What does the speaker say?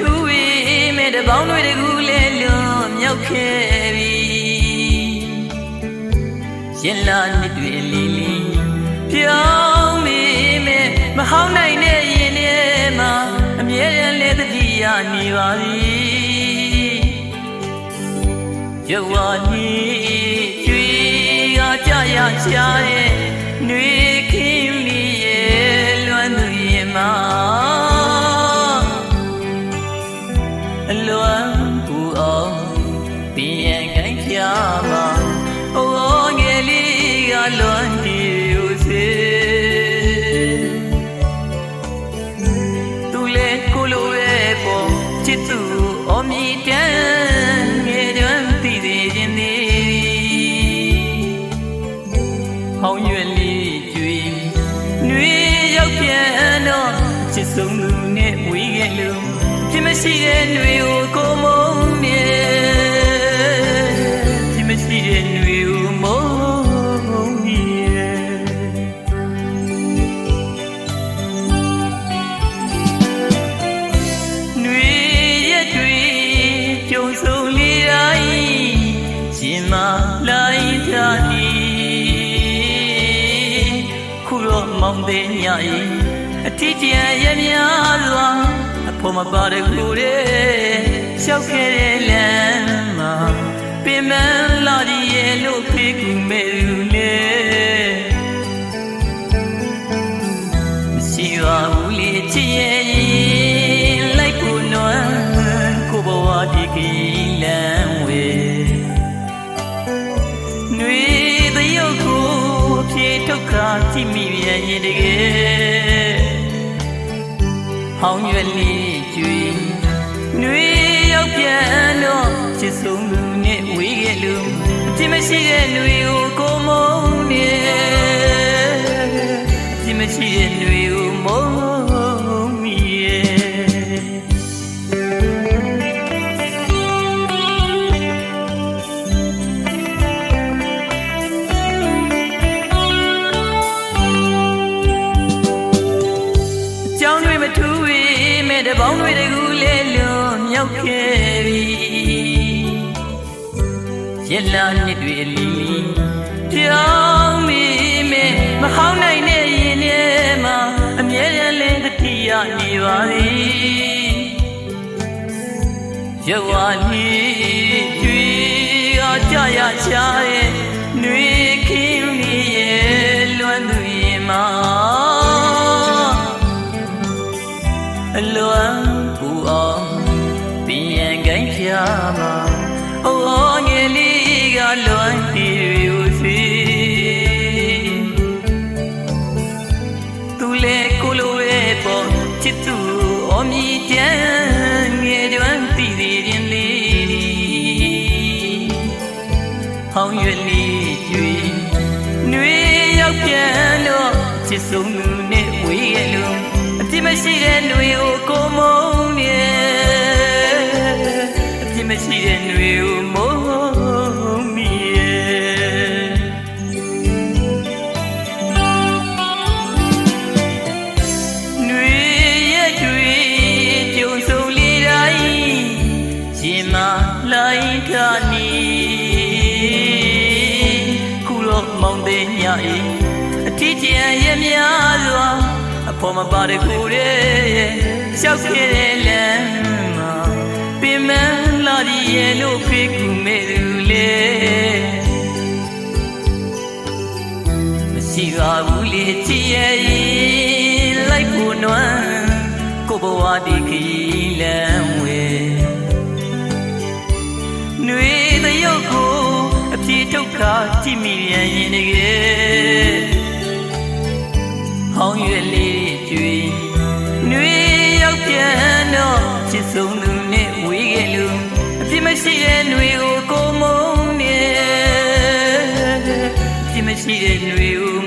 ထူးဝေးမဲ့တပေါင်းတွေတကူလဲလွန်မြောက်ခဲ့ပြီရင်လာနှစ်တွေလီလီပြောင်းမိမဲ့မဟောင်းနိုင်တဲ့ရင်ထဲမှာအမြဲတမ်းလဲတတိယနေပါပြီရွာနီကျွေးကကြရချာတဲ့ຫ လေးကလွမ်းတီဦးစေသူလေကိုလိုပဲပေါ်ချစ်သူအမြင့်တန်းငယ်တွင်တည်သေးခြင်းသည်ဟောင်းရွယ်လေးကျွေနှွေရောက်ပြန်တော့ချစ်ဆုံးသူနဲ့ဝေးခဲ့လို့ဖြစ်မရှိတဲ့ຫນွေကို မောင်တဲ့ညဤအထီးကျန်ရများစွာအဖို့မပါတဲ့ကူတဲ့ရှောက်ခဲ့တဲ့လမ်းမှာပင်မလာဒီရဲ့လို့ဖေးကူမဲ့ ဖြေထုတ်ခါကြည့်မိပြန်ရင်တကယ်ဟောင်းရွယ်လေးကျွေနှွေရောက်ပြန်တော့ချစ်ဆုံးလူနဲ့ဝေးခဲ့လို့အပြစ်မရှိတဲ့နှွေကိုကိုမုန်းနေအပြစ်မရှိတဲ့နှွေကိုမုန်း တပေါင်းတွေတကူလဲလွန်မြောက်ခဲ့ပြီရက်လာနှစ်တွေအလီလီကြောင်းမိမဲ့မဟောင်းနိုင်တဲ့ရင်ထဲမှာအမြဲတမ်းလင်းတတိယနေပါသည်ရွာနီကျွေးကကြရချာရဲ့ တော်မြည်တမ်းမြေကျွမ်းတည်သေးခြင်းလေးဒီဟောင်းရွယ်လေးကျွေနှွေရောက်ပြန်တော့ချစ်ဆုံးသူနဲ့ဝေးရဲ့လူအပြစ်မရှိတဲ့နှွေကိုကိုမုံမြဲအပြစ်မရှိတဲ့နှွေကို င်တဲ့ညဤအထီးကျန်ရများစွာအဖို့မပါတဲ့ကိုယ်ရဲ့ရှောက်ခဲ့တဲ့လမ်းမှာပင်မလာဒီရဲ့လို့ဖေးကူမဲ့သူလေမရှိပါဘူးလေချစ်ရဲ့ရင်လိုက်ဖို့နွမ်းကိုဘဝဒီခီလမ်းဝဲ အပြေထုတ်ခါကြည့်မိပြန်ရင်တကယ်ဟောင်းရွယ်လေးကျွေနှွေရောက်ပြန်တော့ချစ်ဆုံးသူနဲ့ဝေးခဲ့လို့အပြစ်မရှိတဲ့နှွေကိုကိုမုန်းနေအပြစ်မရှိတဲ့နှွေကို